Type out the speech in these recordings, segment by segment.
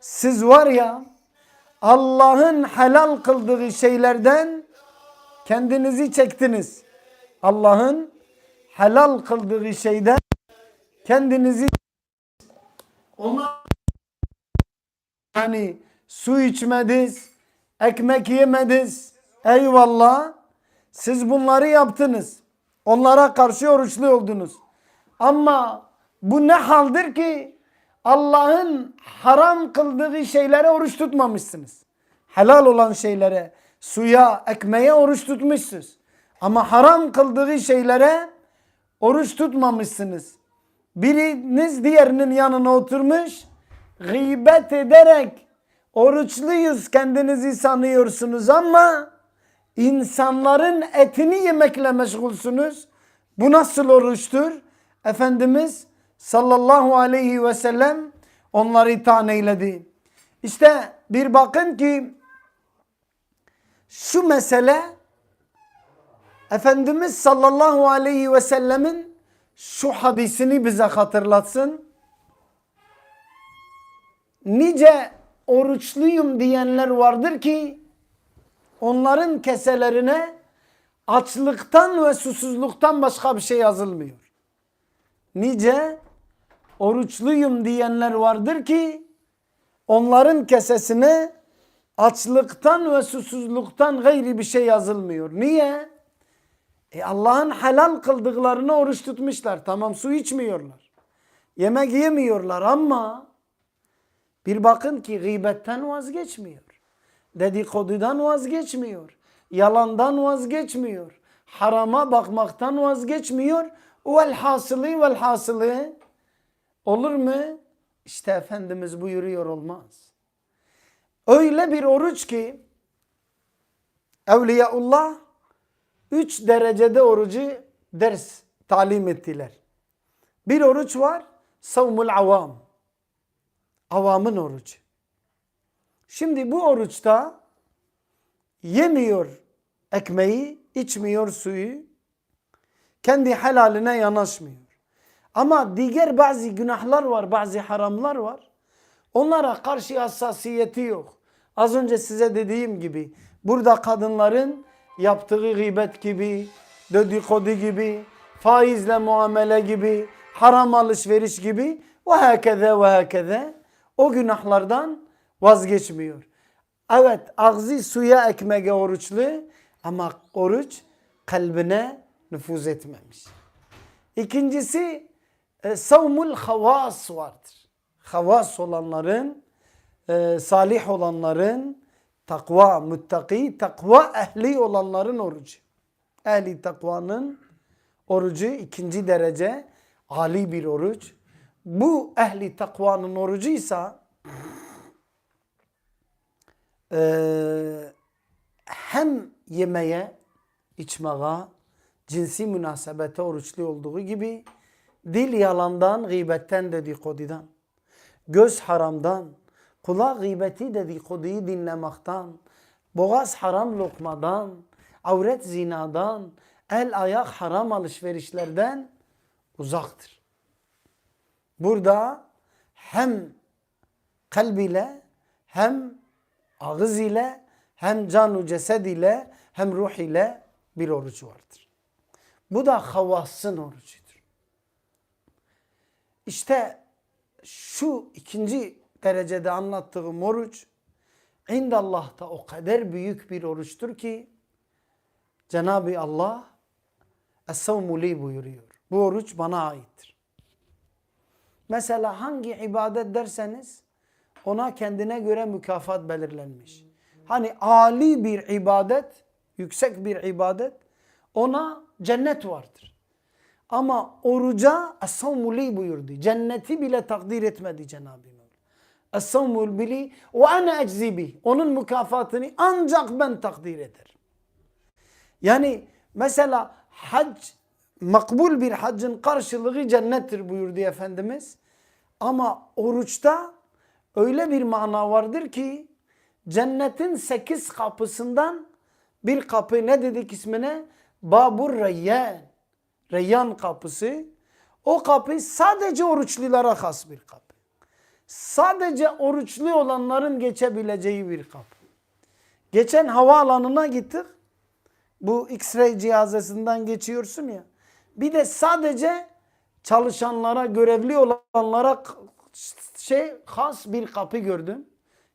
siz var ya Allah'ın helal kıldığı şeylerden kendinizi çektiniz. Allah'ın helal kıldığı şeyden kendinizi ona yani su içmediniz, ekmek yemediniz. Eyvallah. Siz bunları yaptınız. Onlara karşı oruçlu oldunuz. Ama bu ne haldir ki Allah'ın haram kıldığı şeylere oruç tutmamışsınız. Helal olan şeylere, suya, ekmeğe oruç tutmuşsunuz. Ama haram kıldığı şeylere oruç tutmamışsınız. Biriniz diğerinin yanına oturmuş, gıybet ederek oruçluyuz kendinizi sanıyorsunuz ama insanların etini yemekle meşgulsünüz. Bu nasıl oruçtur? Efendimiz sallallahu aleyhi ve sellem onları taneyledi. İşte bir bakın ki şu mesele Efendimiz sallallahu aleyhi ve sellemin şu hadisini bize hatırlatsın. Nice oruçluyum diyenler vardır ki onların keselerine açlıktan ve susuzluktan başka bir şey yazılmıyor. Nice oruçluyum diyenler vardır ki onların kesesine açlıktan ve susuzluktan gayri bir şey yazılmıyor. Niye? E Allah'ın helal kıldıklarını oruç tutmuşlar. Tamam su içmiyorlar. Yemek yemiyorlar ama bir bakın ki gıybetten vazgeçmiyor. Dedikodudan vazgeçmiyor. Yalandan vazgeçmiyor. Harama bakmaktan vazgeçmiyor. Velhasılı velhasılı olur mu? İşte Efendimiz buyuruyor olmaz. Öyle bir oruç ki Evliyaullah üç derecede orucu ders talim ettiler. Bir oruç var. Savmul avam. Avamın orucu. Şimdi bu oruçta yemiyor ekmeği, içmiyor suyu, kendi helaline yanaşmıyor. Ama diğer bazı günahlar var, bazı haramlar var. Onlara karşı hassasiyeti yok. Az önce size dediğim gibi burada kadınların yaptığı gıybet gibi, dedikodu gibi, faizle muamele gibi, haram alışveriş gibi ve hakeze ve hakeze o günahlardan vazgeçmiyor. Evet ağzı suya ekmeğe oruçlu ama oruç kalbine nüfuz etmemiş. İkincisi e, savmul havas vardır. Havas olanların, e, salih olanların, takva, muttaki, takva ehli olanların orucu. Ehli takvanın orucu ikinci derece ali bir oruç. Bu ehli takvanın orucuysa e, hem yemeye, içmeye, cinsi münasebete oruçlu olduğu gibi dil yalandan, gıybetten, dedikodudan, göz haramdan, kulak gıybeti dedikoduyu dinlemekten, boğaz haram lokmadan, avret zinadan, el ayak haram alışverişlerden uzaktır. Burada hem kalbiyle hem ağız ile hem canu cesed ile hem ruh ile bir oruç vardır. Bu da havasın orucudur. İşte şu ikinci derecede anlattığım oruç indallah'ta o kadar büyük bir oruçtur ki Cenab-ı Allah Es-savmu buyuruyor. Bu oruç bana aittir. Mesela hangi ibadet derseniz ona kendine göre mükafat belirlenmiş. Hani ali bir ibadet, yüksek bir ibadet ona cennet vardır. Ama oruca es-savmu li buyurdu. Cenneti bile takdir etmedi Cenab-ı Mevla. Es-savmu bili ve ana eczibi. Onun mükafatını ancak ben takdir ederim. Yani mesela hac makbul bir haccın karşılığı cennettir buyurdu Efendimiz. Ama oruçta öyle bir mana vardır ki cennetin sekiz kapısından bir kapı ne dedik ismine? Babur Reyyan. Reyyan kapısı. O kapı sadece oruçlulara has bir kapı. sadece oruçlu olanların geçebileceği bir kapı. Geçen havaalanına gittik. Bu X-ray cihazesinden geçiyorsun ya. Bir de sadece çalışanlara, görevli olanlara şey has bir kapı gördüm.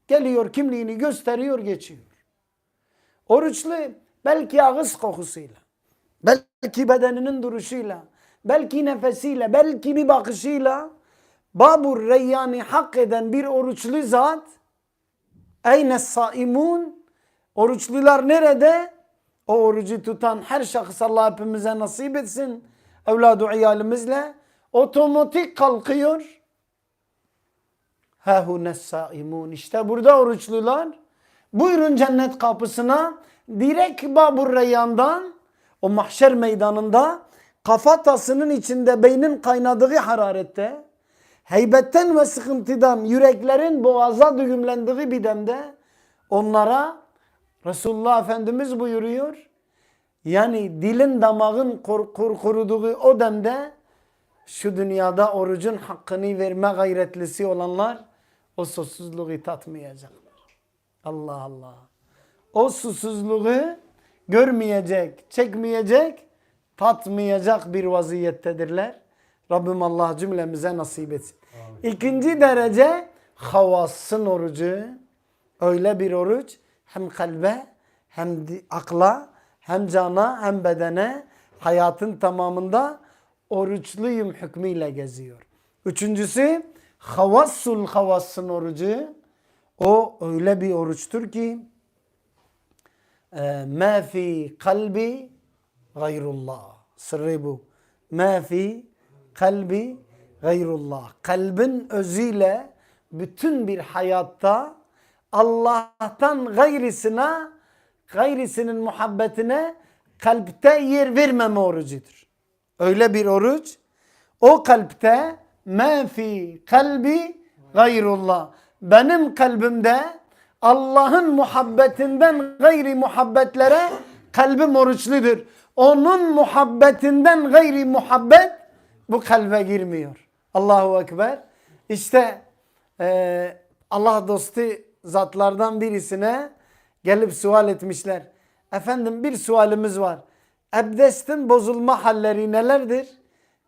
Geliyor kimliğini gösteriyor geçiyor. Oruçlu belki ağız kokusuyla, belki bedeninin duruşuyla, belki nefesiyle, belki bir bakışıyla Babur Reyyan'ı hak eden bir oruçlu zat Eyne saimun Oruçlular nerede? O orucu tutan her şahıs Allah hepimize nasip etsin. Evladı iyalimizle otomatik kalkıyor. Hâhune saimun. İşte burada oruçlular. Buyurun cennet kapısına. Direkt Babur Reyyan'dan o mahşer meydanında kafatasının içinde beynin kaynadığı hararette heybetten ve sıkıntıdan yüreklerin boğaza düğümlendiği bir demde onlara Resulullah Efendimiz buyuruyor. Yani dilin damağın kur, kur, kuruduğu o demde şu dünyada orucun hakkını verme gayretlisi olanlar o susuzluğu tatmayacaklar. Allah Allah. O susuzluğu görmeyecek, çekmeyecek, tatmayacak bir vaziyettedirler. Rabbim Allah cümlemize nasip etsin. İkinci derece havasın orucu. Öyle bir oruç hem kalbe hem akla hem cana hem bedene hayatın tamamında oruçluyum hükmüyle geziyor. Üçüncüsü havassul havassın orucu. O öyle bir oruçtur ki ma fi kalbi gayrullah. Sırrı bu. Ma fi kalbi gayrullah. Kalbin özüyle bütün bir hayatta Allah'tan gayrisine, gayrisinin muhabbetine kalpte yer vermeme orucudur. Öyle bir oruç. O kalpte ma fi kalbi gayrullah. Benim kalbimde Allah'ın muhabbetinden gayri muhabbetlere kalbim oruçludur. Onun muhabbetinden gayri muhabbet bu kalbe girmiyor. Allahu Ekber. İşte eee, Allah dostu zatlardan birisine gelip sual etmişler. Efendim bir sualimiz var. Abdestin bozulma halleri nelerdir?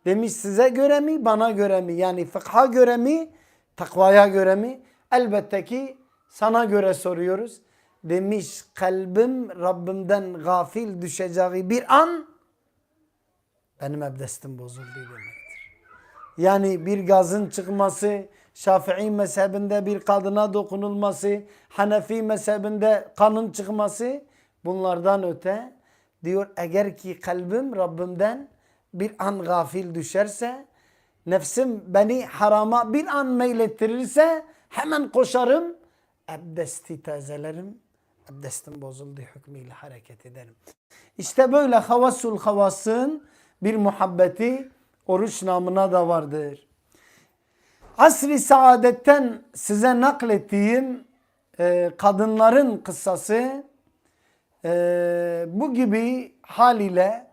Demiş size göre mi bana göre mi? Yani fıkha göre mi takvaya göre mi? Elbette ki sana göre soruyoruz. Demiş kalbim Rabbimden gafil düşeceği bir an benim abdestim bozuldu demektir. Yani bir gazın çıkması, Şafii mezhebinde bir kadına dokunulması, Hanefi mezhebinde kanın çıkması bunlardan öte diyor eğer ki kalbim Rabbimden bir an gafil düşerse, nefsim beni harama bir an meylettirirse hemen koşarım, abdesti tazelerim, abdestim bozuldu hükmüyle hareket ederim. İşte böyle havasul havasın bir muhabbeti oruç namına da vardır. Asr-ı saadetten size naklettiğim e, kadınların kıssası e, bu gibi hal ile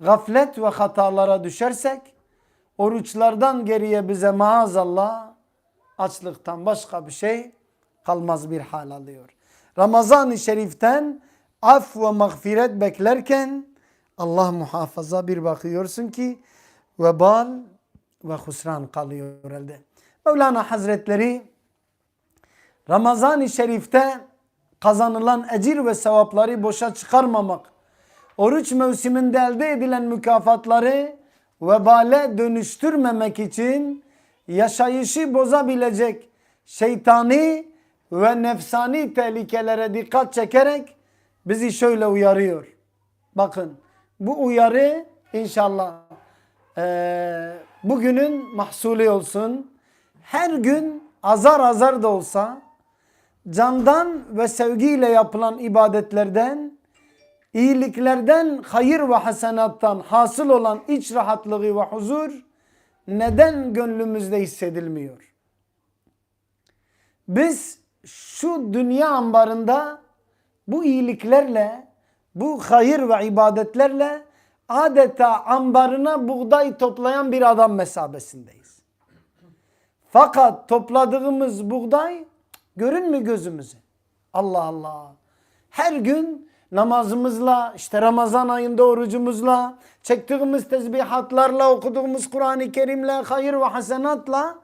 gaflet ve hatalara düşersek oruçlardan geriye bize maazallah açlıktan başka bir şey kalmaz bir hal alıyor. Ramazan-ı Şerif'ten af ve mağfiret beklerken Allah muhafaza bir bakıyorsun ki vebal ve husran kalıyor elde. Mevlana Hazretleri Ramazan-ı Şerif'te kazanılan ecir ve sevapları boşa çıkarmamak, oruç mevsiminde elde edilen mükafatları vebale dönüştürmemek için yaşayışı bozabilecek şeytani ve nefsani tehlikelere dikkat çekerek bizi şöyle uyarıyor. Bakın bu uyarı inşallah eee, bugünün mahsulü olsun. Her gün azar azar da olsa candan ve sevgiyle yapılan ibadetlerden, iyiliklerden, hayır ve hasenattan hasıl olan iç rahatlığı ve huzur neden gönlümüzde hissedilmiyor? Biz şu dünya ambarında bu iyiliklerle, bu hayır ve ibadetlerle adeta ambarına buğday toplayan bir adam mesabesindeyiz. Fakat topladığımız buğday görünmüyor gözümüze. Allah Allah. Her gün namazımızla, işte Ramazan ayında orucumuzla, çektiğimiz tesbihatlarla, okuduğumuz Kur'an-ı Kerim'le, hayır ve hasenatla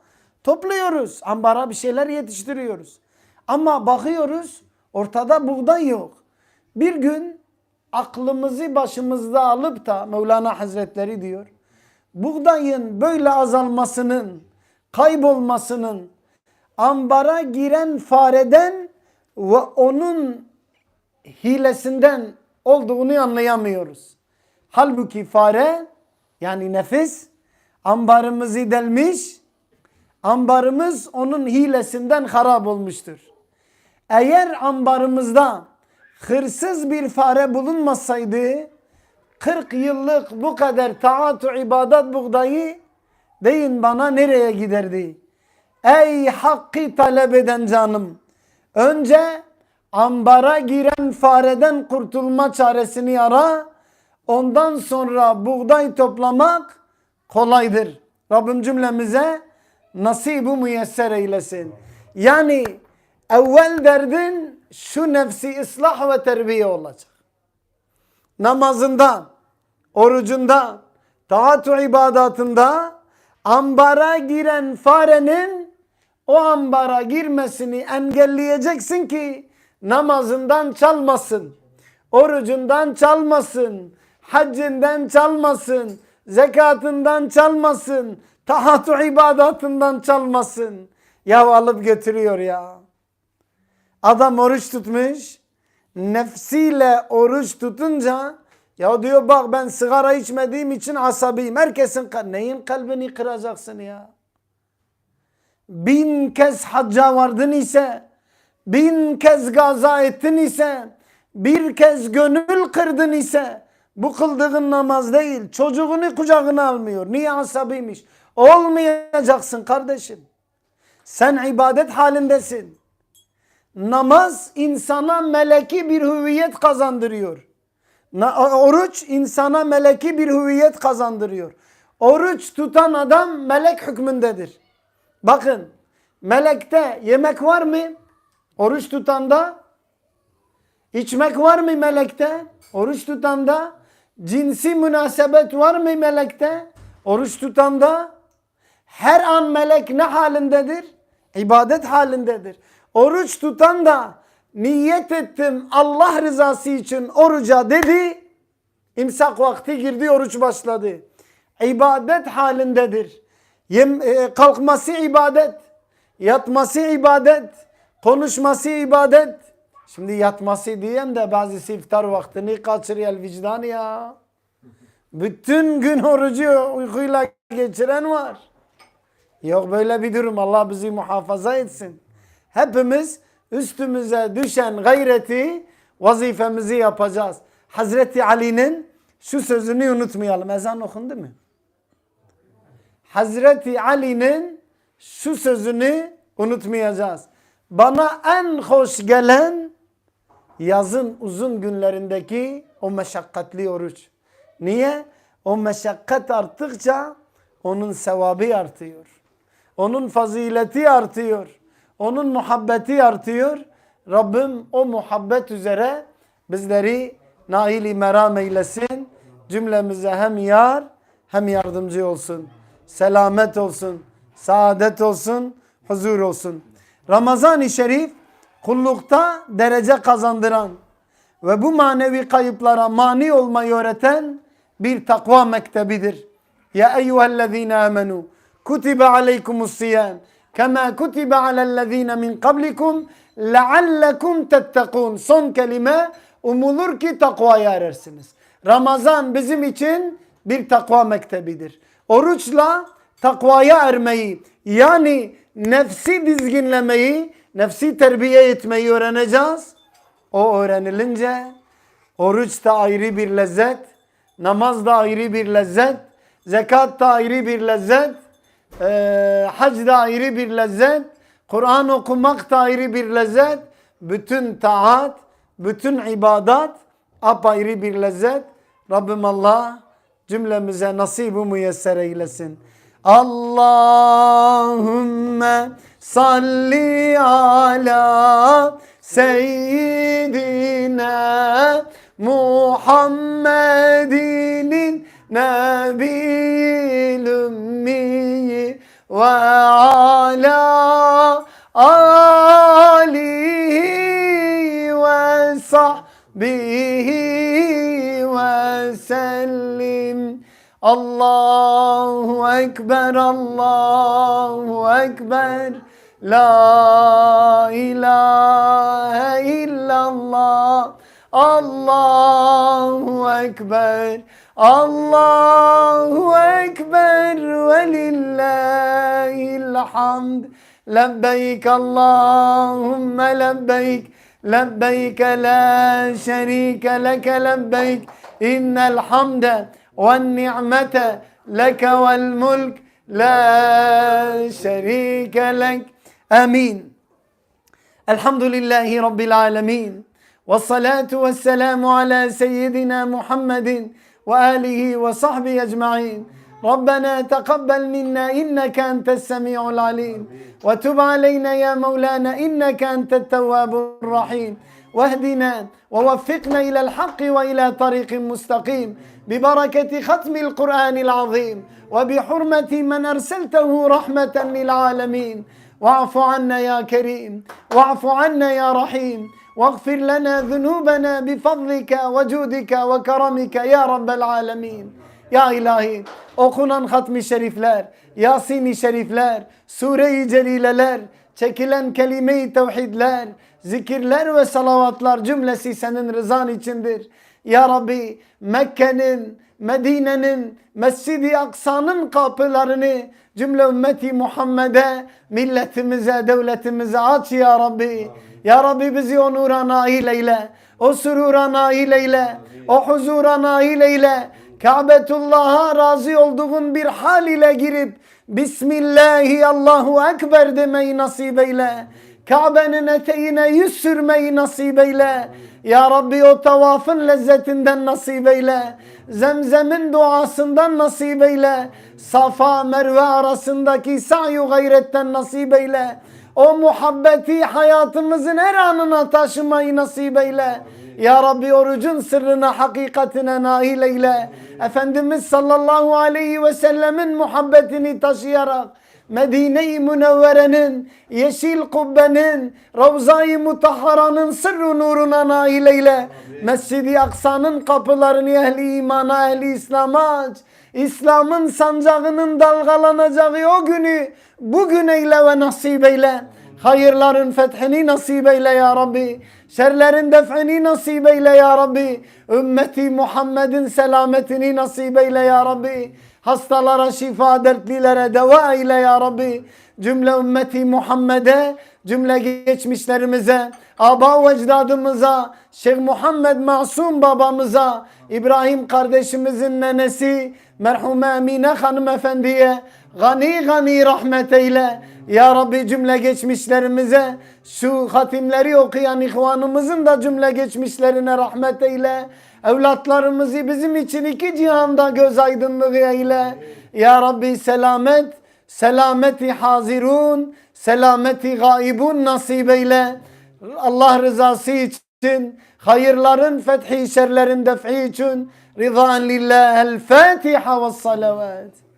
topluyoruz. Ambara bir şeyler yetiştiriyoruz. Ama bakıyoruz ortada buğday yok. Bir gün aklımızı başımızda alıp da Mevlana Hazretleri diyor. Buğdayın böyle azalmasının, kaybolmasının ambara giren fareden ve onun hilesinden olduğunu anlayamıyoruz. Halbuki fare yani nefis ambarımızı delmiş, ambarımız onun hilesinden harap olmuştur. Eğer ambarımızda hırsız bir fare bulunmasaydı 40 yıllık bu kadar taatu ibadet buğdayı deyin bana nereye giderdi? Ey hakkı talep eden canım. Önce ambara giren fareden kurtulma çaresini ara. Ondan sonra buğday toplamak kolaydır. Rabbim cümlemize nasibu müyesser eylesin. Yani evvel derdin şu nefsi ıslah ve terbiye olacak. Namazında, orucunda, taatu ibadatında ambara giren farenin o ambara girmesini engelleyeceksin ki namazından çalmasın, orucundan çalmasın, haccinden çalmasın, zekatından çalmasın, taatu ibadatından çalmasın. Ya alıp götürüyor ya. Adam oruç tutmuş, nefsiyle oruç tutunca ya diyor bak ben sigara içmediğim için asabiyim. Herkesin neyin kalbini kıracaksın ya? Bin kez hacca vardın ise, bin kez gaza ettin ise, bir kez gönül kırdın ise, bu kıldığın namaz değil. Çocuğunu kucağına almıyor. Niye asabiymiş? Olmayacaksın kardeşim. Sen ibadet halindesin. Namaz insana meleki bir hüviyet kazandırıyor. Oruç insana meleki bir hüviyet kazandırıyor. Oruç tutan adam melek hükmündedir. Bakın melekte yemek var mı? Oruç tutanda içmek var mı melekte? Oruç tutanda cinsi münasebet var mı melekte? Oruç tutanda her an melek ne halindedir? İbadet halindedir. Oruç tutan da niyet ettim Allah rızası için oruca dedi. İmsak vakti girdi oruç başladı. İbadet halindedir. Yem, e, kalkması ibadet. Yatması ibadet. Konuşması ibadet. Şimdi yatması diyen de bazı iftar vaktini kaçırıyor vicdan ya. Bütün gün orucu uykuyla geçiren var. Yok böyle bir durum. Allah bizi muhafaza etsin. Hepimiz üstümüze düşen gayreti vazifemizi yapacağız. Hazreti Ali'nin şu sözünü unutmayalım. Ezan okundu mu? Hazreti Ali'nin şu sözünü unutmayacağız. Bana en hoş gelen yazın uzun günlerindeki o meşakkatli oruç. Niye? O meşakkat arttıkça onun sevabı artıyor. Onun fazileti artıyor. Onun muhabbeti artıyor. Rabbim o muhabbet üzere bizleri naili meram eylesin. Cümlemize hem yar hem yardımcı olsun. Selamet olsun. Saadet olsun. Huzur olsun. Ramazan-ı Şerif kullukta derece kazandıran ve bu manevi kayıplara mani olmayı öğreten bir takva mektebidir. Ya eyyühellezine amenu kutibe aleykumus siyam kema kutibe alellezine min kablikum leallekum tettekun. Son kelime umulur ki takvaya erersiniz. Ramazan bizim için bir takva mektebidir. Oruçla takvaya ermeyi yani nefsi dizginlemeyi, nefsi terbiye etmeyi öğreneceğiz. O öğrenilince oruç da ayrı bir lezzet, namaz da ayrı bir lezzet, zekat da ayrı bir lezzet, eee hac da ayrı bir lezzet, Kur'an okumak da ayrı bir lezzet, bütün taat, bütün ibadat apayrı bir lezzet. Rabbim Allah cümlemize nasibu müyesser eylesin. Allahümme salli ala seyyidina Muhammedinin nebil ümmiyi ve ala alihi ve sahbihi ve sellim. Allahu Ekber, Allahu Ekber. La ilahe الله أكبر ولله الحمد لبيك اللهم لبيك لبيك لا شريك لك لبيك إن الحمد والنعمة لك والملك لا شريك لك آمين الحمد لله رب العالمين والصلاة والسلام على سيدنا محمد Ve sahbihi ecma'in. ربنا تقبل منا إنك أنت السميع العليم. وتب علينا يا مولانا إنك أنت التواب الرحيم. واهدنا ووفقنا إلى الحق وإلى طريق مستقيم. ببركة ختم القرآن العظيم. وبحرمة من أرسلته رحمة للعالمين. واعف عنا يا كريم. واعف عنا يا رحيم. واغفر لنا ذنوبنا بفضلك وجودك وكرمك يا رب العالمين Ya ilahi okunan hatmi şerifler, Yasin-i şerifler, Sure-i celileler, çekilen kelime-i tevhidler, zikirler ve salavatlar cümlesi senin rızan içindir. Ya Rabbi Mekke'nin, Medine'nin, Mescid-i Aksa'nın kapılarını cümle ümmeti Muhammed'e, milletimize, devletimize aç ya Rabbi. Ya Rabbi bizi o nura nail eyle, o sürura nail eyle, o huzura nail eyle. Kabetullah'a razı olduğun bir hal ile girip Bismillahi Allahu Ekber demeyi nasip eyle. Kabe'nin eteğine yüz sürmeyi nasip eyle. Ya Rabbi o tavafın lezzetinden nasip eyle. Zemzem'in duasından nasip eyle. Safa Merve arasındaki sa'yu gayretten nasip eyle. O muhabbeti hayatımızın her anına taşımayı nasip eyle. Ya Rabbi orucun sırrına, hakikatine nail eyle. Efendimiz sallallahu aleyhi ve sellemin muhabbetini taşıyarak Medine-i Münevvere'nin, Yeşil Kubbe'nin, Ravza-i Mutahhara'nın sırrı nuruna nail eyle. Mescid-i Aksa'nın kapılarını ehli imana, ehli İslam'a aç. İslam'ın sancağının dalgalanacağı o günü bugün eyle ve nasip eyle. Hayırların fethini nasip eyle ya Rabbi. Şerlerin def'ini nasip eyle ya Rabbi. Ümmeti Muhammed'in selametini nasip eyle ya Rabbi. Hastalara şifa, dertlilere deva eyle ya Rabbi. Cümle ümmeti Muhammed'e, cümle geçmişlerimize, aba ve ecdadımıza, Şeyh Muhammed Masum babamıza, İbrahim kardeşimizin nenesi, merhume Emine hanımefendiye, gani gani rahmet eyle. Ya Rabbi cümle geçmişlerimize, şu hatimleri okuyan ihvanımızın da cümle geçmişlerine rahmet eyle. Evlatlarımızı bizim için iki cihanda göz aydınlığı eyle. Ya Rabbi selamet, selameti hazirun, selameti gaibun nasip eyle. Allah rızası için, hayırların fethi şerlerin def'i için, rıdan lillah Fatiha ve salavat.